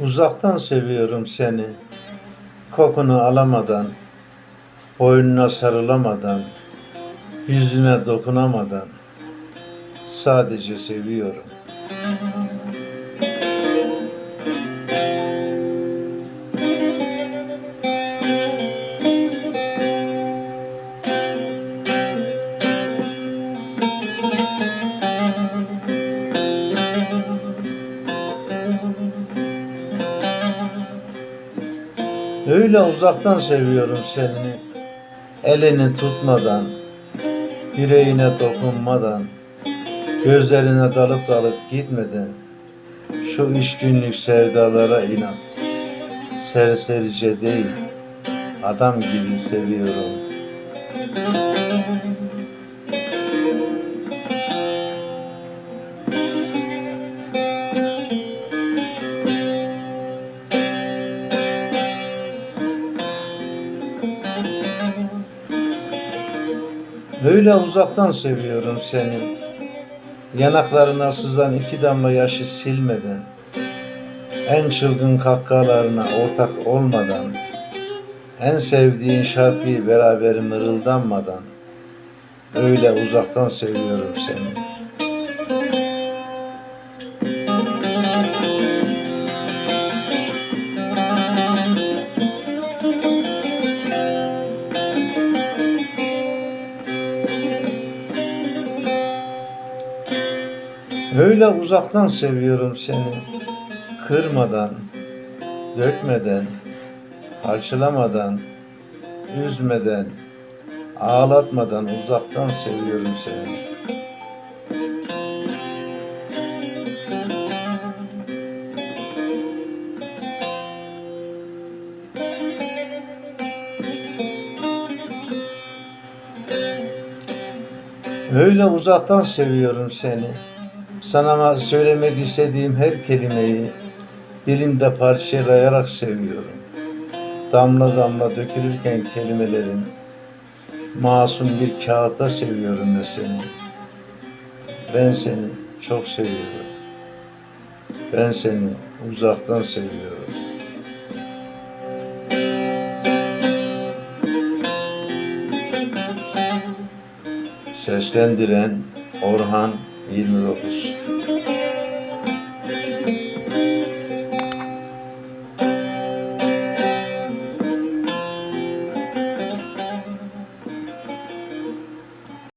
Uzaktan seviyorum seni. Kokunu alamadan, boynuna sarılamadan, yüzüne dokunamadan sadece seviyorum. Öyle uzaktan seviyorum seni. Elini tutmadan, yüreğine dokunmadan, gözlerine dalıp dalıp gitmeden, şu üç günlük sevdalara inat. Serserice değil, adam gibi seviyorum. Öyle uzaktan seviyorum seni. Yanaklarına sızan iki damla yaşı silmeden, en çılgın kahkahalarına ortak olmadan, en sevdiğin şarkıyı beraber mırıldanmadan, öyle uzaktan seviyorum seni. Öyle uzaktan seviyorum seni. Kırmadan, dökmeden, parçalamadan, üzmeden, ağlatmadan uzaktan seviyorum seni. Öyle uzaktan seviyorum seni. Sana söylemek istediğim her kelimeyi dilimde parçalayarak seviyorum. Damla damla dökülürken kelimelerin masum bir kağıtta seviyorum ben seni. Ben seni çok seviyorum. Ben seni uzaktan seviyorum. Seslendiren Orhan 一路是。